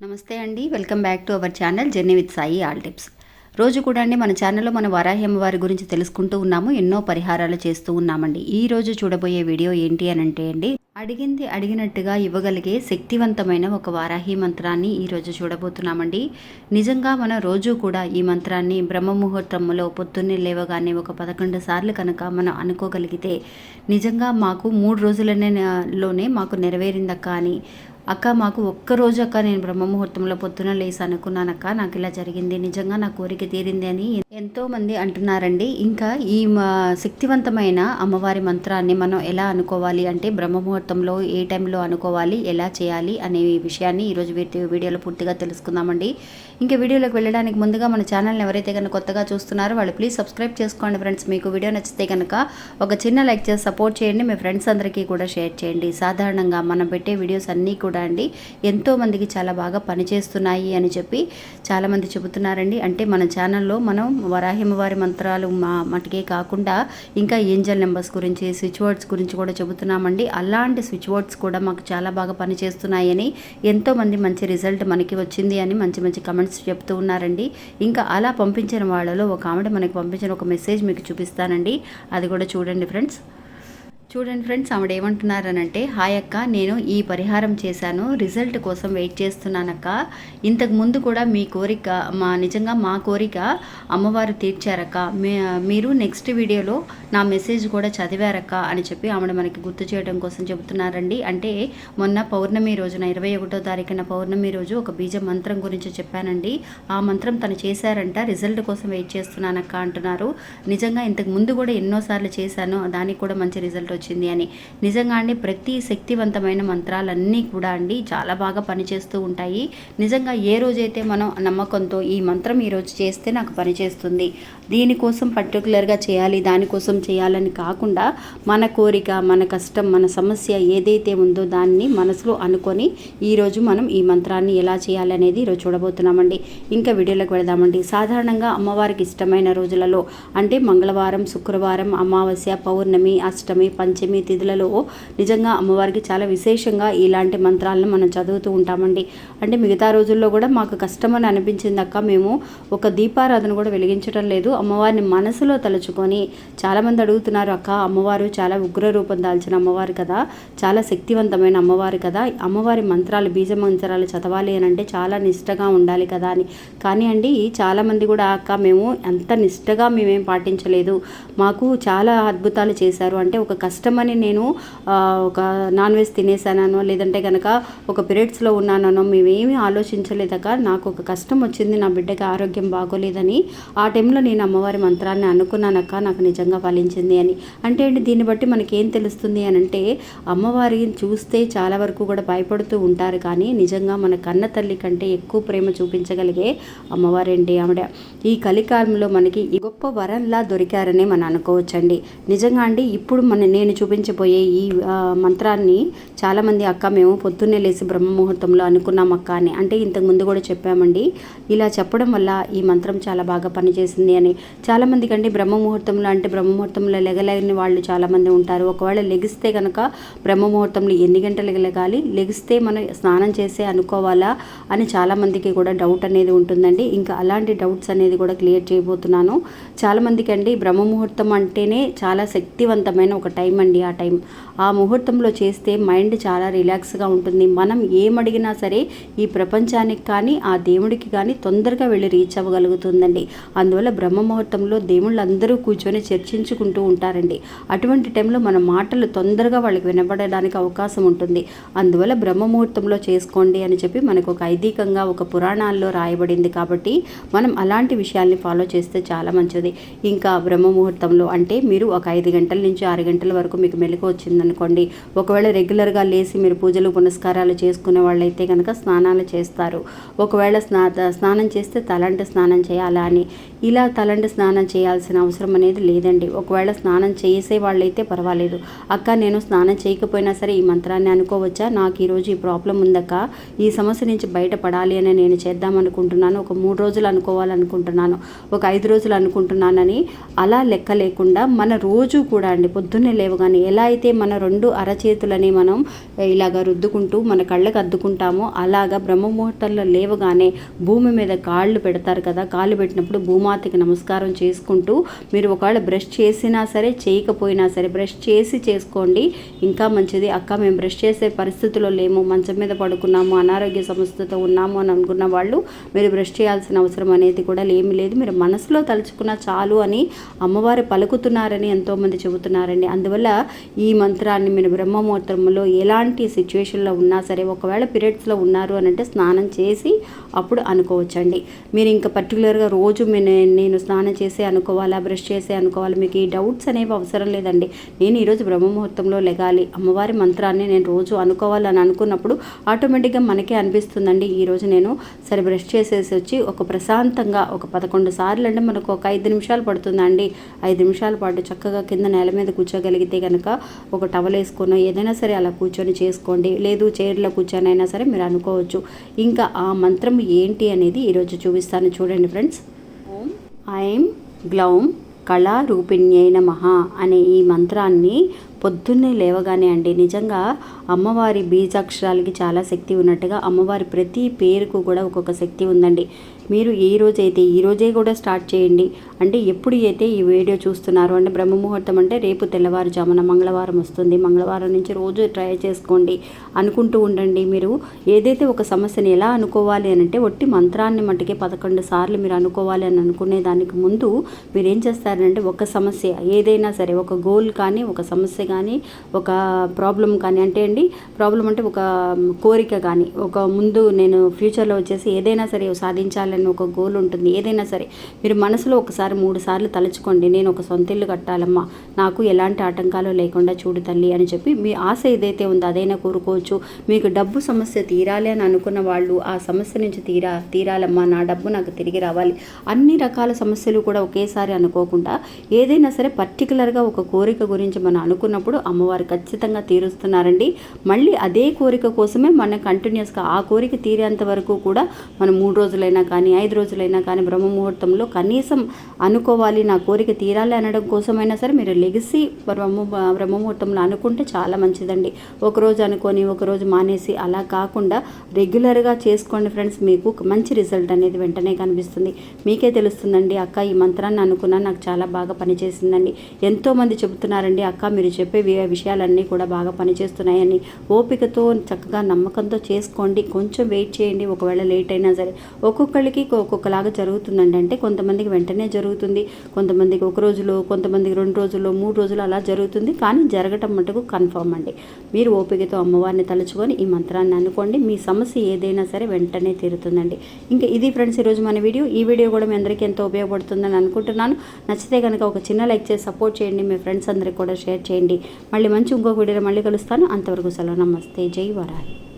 నమస్తే అండి. Welcome back to our channel journey with Sai all tips. రోజు కూడా అండి మన ఛానల్లో మన వరాహ్యం వారి గురించి తెలుసుకుంటూ ఉన్నాము ఎన్నో పరిహారాలు చేస్తూ ఉన్నామండి. ఈ రోజు చూడబోయే వీడియో ఏంటి అని అంటే అండి అడిగింది అడిగినట్టుగా ఇవ్వగలిగే శక్తివంతమైన ఒక వారాహి మంత్రాన్ని ఈరోజు చూడబోతున్నామండి. నిజంగా మన రోజు కూడా ఈ మంత్రాన్ని బ్రహ్మ ముహూర్తంలో పొద్దున్నే లేవగానే ఒక పదకొండు సార్లు కనుక మనం అనుకోగలిగితే నిజంగా మాకు మూడు రోజులనే లోనే మాకు నెరవేరిందక్క అని అక్క మాకు ఒక్కరోజు అక్క నేను బ్రహ్మ ముహూర్తంలో పొద్దున లేసి అనుకున్నానక్క. నాకు ఇలా జరిగింది. నిజంగా నా కోరిక తీరింది అని ఎంతోమంది అంటున్నారండి. ఇంకా ఈ మా శక్తివంతమైన అమ్మవారి మంత్రాన్ని మనం ఎలా అనుకోవాలి అంటే బ్రహ్మ ముహూర్తంలో ఏ టైంలో అనుకోవాలి ఎలా చేయాలి అనే విషయాన్ని ఈరోజు వీటి వీడియోలో పూర్తిగా తెలుసుకుందామండి. ఇంకా వీడియోలోకి వెళ్ళడానికి ముందుగా మన ఛానల్ని ఎవరైతే కనుక కొత్తగా చూస్తున్నారో వాళ్ళు ప్లీజ్ సబ్స్క్రైబ్ చేసుకోండి ఫ్రెండ్స్. మీకు వీడియో నచ్చితే కనుక ఒక చిన్న లైక్ చేసి సపోర్ట్ చేయండి. మీ ఫ్రెండ్స్ అందరికీ కూడా షేర్ చేయండి. సాధారణంగా మనం పెట్టే వీడియోస్ అన్నీ కూడా అండి. ఎంతోమందికి చాలా బాగా పనిచేస్తున్నాయి అని చెప్పి చాలామంది చెబుతున్నారండి. అంటే మన ఛానల్లో మనం వరాహిమవారి మంత్రాలు మా మటుకే కాకుండా ఇంకా ఏంజల్ నెంబర్స్ గురించి స్విచ్ వర్డ్స్ గురించి కూడా చెబుతున్నామండి. అలాంటి స్విచ్ వర్డ్స్ కూడా మాకు చాలా బాగా పనిచేస్తున్నాయని ఎంతోమంది మంచి రిజల్ట్ మనకి వచ్చింది అని మంచి మంచి కమెంట్స్ చెప్తూ ఉన్నారండి. ఇంకా అలా పంపించిన వాళ్ళలో ఒక ఆమెడ మనకి పంపించిన ఒక మెసేజ్ మీకు చూపిస్తానండి. అది కూడా చూడండి ఫ్రెండ్స్. చూడండి ఫ్రెండ్స్ ఆవిడ ఏమంటున్నారనంటే హాయ్ అక్క నేను ఈ పరిహారం చేశాను. రిజల్ట్ కోసం వెయిట్ చేస్తున్నానక్క. ఇంతకు ముందు కూడా మీ కోరిక మా నిజంగా మా కోరిక అమ్మవారు తీర్చారక్క. మీరు నెక్స్ట్ వీడియోలో నా మెసేజ్ కూడా చదివారక్క అని చెప్పి ఆవిడ మనకి గుర్తు చేయడం కోసం చెబుతున్నారండి. అంటే మొన్న పౌర్ణమి రోజున ఇరవై ఒకటో తారీఖున పౌర్ణమి రోజు ఒక బీజ మంత్రం గురించి చెప్పానండి. ఆ మంత్రం తను చేశారంట రిజల్ట్ కోసం వెయిట్ చేస్తున్నానక్క అంటున్నారు. నిజంగా ఇంతకు ముందు కూడా ఎన్నోసార్లు చేశాను దానికి కూడా మంచి రిజల్ట్ వచ్చింది అని. నిజంగా అండి ప్రతి శక్తివంతమైన మంత్రాలన్నీ కూడా అండి చాలా బాగా పనిచేస్తూ ఉంటాయి. నిజంగా ఏ రోజైతే మనం నమ్మకంతో ఈ మంత్రం ఈరోజు చేస్తే నాకు పనిచేస్తుంది దీనికోసం పర్టికులర్గా చేయాలి దానికోసం చేయాలని కాకుండా మన కోరిక మన కష్టం మన సమస్య ఏదైతే ఉందో దాన్ని మనసులో అనుకొని ఈరోజు మనం ఈ మంత్రాన్ని ఎలా చేయాలి అనేది ఈరోజు చూడబోతున్నామండి. ఇంకా వీడియోలోకి వెళదామండి. సాధారణంగా అమ్మవారికి ఇష్టమైన రోజులలో అంటే మంగళవారం శుక్రవారం అమావాస్య పౌర్ణమి అష్టమి పంచమి తిథులలో నిజంగా అమ్మవారికి చాలా విశేషంగా ఇలాంటి మంత్రాలను మనం చదువుతూ ఉంటామండి. అంటే మిగతా రోజుల్లో కూడా మాకు కష్టమని అనిపించింది అక్క. మేము ఒక దీపారాధన కూడా వెలిగించడం లేదు. అమ్మవారిని మనసులో తలుచుకొని చాలామంది అడుగుతున్నారు అక్క అమ్మవారు చాలా ఉగ్ర రూపం దాల్చిన అమ్మవారు కదా చాలా శక్తివంతమైన అమ్మవారు కదా అమ్మవారి మంత్రాలు బీజ మంత్రాలు చదవాలి అని అంటే చాలా నిష్టగా ఉండాలి కదా అని. కానీ అండి చాలామంది కూడా అక్క మేము అంత నిష్టగా మేమేం పాటించలేదు. మాకు చాలా అద్భుతాలు చేశారు. అంటే ఒక కష్టమని నేను ఒక నాన్ వెజ్ తినేసానో లేదంటే కనుక ఒక పీరియడ్స్లో ఉన్నానో మేమేమి ఆలోచించలేదక నాకు ఒక కష్టం వచ్చింది నా బిడ్డకి ఆరోగ్యం బాగోలేదని. ఆ టైంలో నేను అమ్మవారి మంత్రాన్ని అనుకున్నానక్క నాకు నిజంగా ఫలించింది అని. అంటే అండి దీన్ని బట్టి మనకి ఏం తెలుస్తుంది అని అంటే అమ్మవారిని చూస్తే చాలా వరకు కూడా భయపడుతూ ఉంటారు కానీ నిజంగా మన కన్న తల్లి కంటే ఎక్కువ ప్రేమ చూపించగలిగే అమ్మవారండి ఆవిడ? ఈ కలికాలంలో మనకి గొప్ప వరంలా దొరికారని మనం అనుకోవచ్చండి. నిజంగా అండి ఇప్పుడు మన నేను చూపించబోయే ఈ మంత్రాన్ని చాలామంది అక్క మేము పొద్దున్నే లేచి బ్రహ్మ ముహూర్తంలో అనుకున్నాం అక్క అని. అంటే ఇంతకు ముందు కూడా చెప్పామండి. ఇలా చెప్పడం వల్ల ఈ మంత్రం చాలా బాగా పనిచేసింది అని. చాలామంది కంటే బ్రహ్మ ముహూర్తంలో అంటే బ్రహ్మ ముహూర్తంలో లెగలేని వాళ్ళు చాలామంది ఉంటారు. ఒకవేళ లెగిస్తే కనుక బ్రహ్మ ముహూర్తంలో ఎన్ని గంటలకు లెగాలి? లెగిస్తే మనం స్నానం చేసే అనుకోవాలా? అని చాలామందికి కూడా డౌట్ అనేది ఉంటుందండి. ఇంకా అలాంటి డౌట్స్ అనేది కూడా క్లియర్ చేయబోతున్నాను. చాలామందికి అండి బ్రహ్మ ముహూర్తం అంటేనే చాలా శక్తివంతమైన ఒక టైం అండి ఆ టైం. ఆ ముహూర్తంలో చేస్తే మైండ్ చాలా రిలాక్స్గా ఉంటుంది. మనం ఏమడిగినా సరే ఈ ప్రపంచానికి కానీ ఆ దేవుడికి కానీ తొందరగా వెళ్ళి రీచ్ అవ్వగలుగుతుందండి. అందువల్ల బ్రహ్మ ముహూర్తంలో దేవుళ్ళు అందరూ కూర్చొని చర్చించుకుంటూ ఉంటారండి. అటువంటి టైంలో మన మాటలు తొందరగా వాళ్ళకి వినబడడానికి అవకాశం ఉంటుంది. అందువల్ల బ్రహ్మ ముహూర్తంలో చేసుకోండి అని చెప్పి మనకు ఒక ఐదీకంగా ఒక పురాణాల్లో రాయబడింది కాబట్టి మనం అలాంటి విషయాల్ని ఫాలో చేస్తే చాలా మంచిది. ఇంకా బ్రహ్మ ముహూర్తంలో అంటే మీరు ఒక ఐదు గంటల నుంచి ఆరు గంటల వరకు వరకు మీకు మెలకు వచ్చిందనుకోండి ఒకవేళ రెగ్యులర్గా లేచి మీరు పూజలు పునస్కారాలు చేసుకునే వాళ్ళైతే కనుక స్నానాలు చేస్తారు. ఒకవేళ స్నా స్నానం చేస్తే తలంటి స్నానం చేయాలా అని. ఇలా తలంటి స్నానం చేయాల్సిన అవసరం అనేది లేదండి. ఒకవేళ స్నానం చేసే వాళ్ళైతే పర్వాలేదు. అక్క నేను స్నానం చేయకపోయినా సరే ఈ మంత్రాన్ని అనుకోవచ్చా? నాకు ఈరోజు ఈ ప్రాబ్లం ఉందక్క? ఈ సమస్య నుంచి బయటపడాలి అని నేను చేద్దాం అనుకుంటున్నాను ఒక మూడు రోజులు అనుకోవాలనుకుంటున్నాను. ఒక ఐదు రోజులు అనుకుంటున్నానని అలా లెక్క లేకుండా మన రోజు కూడా అండి పొద్దున్నే లేవ లేవు. కానీ ఎలా అయితే మన రెండు అరచేతులని మనం ఇలాగ రుద్దుకుంటూ మన కళ్ళకు అద్దుకుంటామో అలాగా బ్రహ్మముహూర్తంలో లేవగానే భూమి మీద కాళ్ళు పెడతారు కదా కాళ్ళు పెట్టినప్పుడు భూమాతకి నమస్కారం చేసుకుంటూ మీరు ఒకవేళ బ్రష్ చేసినా సరే చేయకపోయినా సరే బ్రష్ చేసి చేసుకోండి. ఇంకా మంచిది అక్క మేము బ్రష్ చేసే పరిస్థితిలో లేము మంచం మీద పడుకున్నాము అనారోగ్య సమస్యతో ఉన్నాము అని అనుకున్న వాళ్ళు మీరు బ్రష్ చేయాల్సిన అవసరం అనేది కూడా ఏమీ లేదు. మీరు మనసులో తలుచుకున్న చాలు అని అమ్మవారు పలుకుతున్నారని ఎంతోమంది చెబుతున్నారండి. అందువల్ల ఈ మంత్రాన్ని మీరు బ్రహ్మముహూర్తంలో ఎలాంటి సిచ్యువేషన్లో ఉన్నా సరే ఒకవేళ పీరియడ్స్లో ఉన్నారు అని అంటే స్నానం చేసి అప్పుడు అనుకోవచ్చండి. మీరు ఇంకా పర్టికులర్గా రోజు నేను స్నానం చేసి అనుకోవాలా బ్రష్ చేసి అనుకోవాలి మీకు ఈ డౌట్స్ అనేవి అవసరం లేదండి. నేను ఈరోజు బ్రహ్మముహూర్తంలో లెగాలి అమ్మవారి మంత్రాన్ని నేను రోజు అనుకోవాలని అనుకున్నప్పుడు ఆటోమేటిక్గా మనకే అనిపిస్తుందండి. ఈరోజు నేను సరే బ్రష్ చేసేసి వచ్చి ఒక ప్రశాంతంగా ఒక పదకొండు సార్లు అంటే మనకు ఒక ఐదు నిమిషాలు పడుతుందండి. ఐదు నిమిషాల పాటు చక్కగా కింద నేల మీద కూర్చోగలిగితే కనుక ఒక టవల్ వేసుకొని ఏదైనా సరే అలా కూర్చొని చేసుకోండి. లేదు చైర్లో కూర్చొని అయినా సరే మీరు అనుకోవచ్చు. ఇంకా ఆ మంత్రం ఏంటి అనేది ఈరోజు చూపిస్తాను. చూడండి ఫ్రెండ్స్. ఓం ఐం గ్లౌం మహా నమ అనే ఈ మంత్రాన్ని పొద్దున్నే లేవగానే అండి. నిజంగా అమ్మవారి బీజాక్షరాలకి చాలా శక్తి ఉన్నట్టుగా అమ్మవారి ప్రతి పేరుకు కూడా ఒక్కొక్క శక్తి ఉందండి. మీరు ఏ రోజైతే ఈ రోజే కూడా స్టార్ట్ చేయండి. అంటే ఎప్పుడు అయితే ఈ వీడియో చూస్తున్నారు అంటే బ్రహ్మముహూర్తం అంటే రేపు తెల్లవారుజామున మంగళవారం వస్తుంది. మంగళవారం నుంచి రోజు ట్రై చేసుకోండి అనుకుంటూ ఉండండి. మీరు ఏదైతే ఒక సమస్యని ఎలా అనుకోవాలి అని అంటే ఒట్టి మంత్రాన్ని మట్టుకే పదకొండు సార్లు మీరు అనుకోవాలి అని అనుకునే దానికి ముందు మీరు ఏం చేస్తారంటే ఒక సమస్య ఏదైనా సరే ఒక గోల్ కానీ ఒక సమస్య కానీ ఒక ప్రాబ్లం కానీ అంటే అండి ప్రాబ్లం అంటే ఒక కోరిక కానీ ఒక ముందు నేను ఫ్యూచర్లో వచ్చేసి ఏదైనా సరే సాధించాలని ఒక గోల్ ఉంటుంది. ఏదైనా సరే మీరు మనసులో ఒకసారి మూడు సార్లు తలుచుకోండి. నేను ఒక సొంత ఇల్లు కట్టాలమ్మా. నాకు ఎలాంటి ఆటంకాలు లేకుండా చూడు తల్లి అని చెప్పి మీ ఆశ ఏదైతే ఉందో అదైనా కోరుకోవచ్చు. మీకు డబ్బు సమస్య తీరాలి అని అనుకున్న వాళ్ళు ఆ సమస్య నుంచి తీరా తీరాలమ్మా. నా డబ్బు నాకు తిరిగి రావాలి. అన్ని రకాల సమస్యలు కూడా ఒకేసారి అనుకోకుండా ఏదైనా సరే పర్టికులర్గా ఒక కోరిక గురించి మనం అనుకున్నప్పుడు అమ్మవారు ఖచ్చితంగా తీరుస్తున్నారండి. మళ్ళీ అదే కోరిక కోసమే మన కంటిన్యూస్గా ఆ కోరిక తీరేంత వరకు కూడా మనం మూడు రోజులైనా కానీ కానీ ఐదు రోజులైనా కానీ బ్రహ్మ ముహూర్తంలో కనీసం అనుకోవాలి నా కోరిక తీరాలి అనడం కోసమైనా సరే మీరు లెగిసి బ్రహ్మ ముహూర్తంలో అనుకుంటే చాలా మంచిదండి. ఒకరోజు అనుకొని ఒకరోజు మానేసి అలా కాకుండా రెగ్యులర్గా చేసుకోండి ఫ్రెండ్స్. మీకు మంచి రిజల్ట్ అనేది వెంటనే కనిపిస్తుంది. మీకే తెలుస్తుందండి అక్క ఈ మంత్రాన్ని అనుకున్నా నాకు చాలా బాగా పనిచేసిందండి. ఎంతోమంది చెబుతున్నారండి అక్క మీరు చెప్పే విషయాలన్నీ కూడా బాగా పనిచేస్తున్నాయని. ఓపికతో చక్కగా నమ్మకంతో చేసుకోండి. కొంచెం వెయిట్ చేయండి. ఒకవేళ లేట్ అయినా సరే. ఒక్కొక్కరికి ఒక్కొక్కలాగా జరుగుతుందండి అంటే కొంతమందికి వెంటనే జరుగుతుంది. కొంతమందికి ఒక రోజులో కొంతమందికి రెండు రోజుల్లో మూడు రోజులు అలా జరుగుతుంది. కానీ జరగటం మటుకు కన్ఫర్మ్ అండి. మీరు ఓపికతో అమ్మవారిని తలుచుకొని ఈ మంత్రాన్ని అనుకోండి. మీ సమస్య ఏదైనా సరే వెంటనే తీరుతుందండి. ఇంకా ఇది ఫ్రెండ్స్ ఈరోజు మన వీడియో. ఈ వీడియో కూడా మీ అందరికీ ఎంతో ఉపయోగపడుతుందని అనుకుంటున్నాను. నచ్చితే కనుక ఒక చిన్న లైక్ చేసి సపోర్ట్ చేయండి. మీ ఫ్రెండ్స్ అందరికి కూడా షేర్ చేయండి. మళ్ళీ మంచి ఇంకొక వీడియోలో మళ్ళీ కలుస్తాను. అంతవరకు సెలవు. నమస్తే. జై వరాయి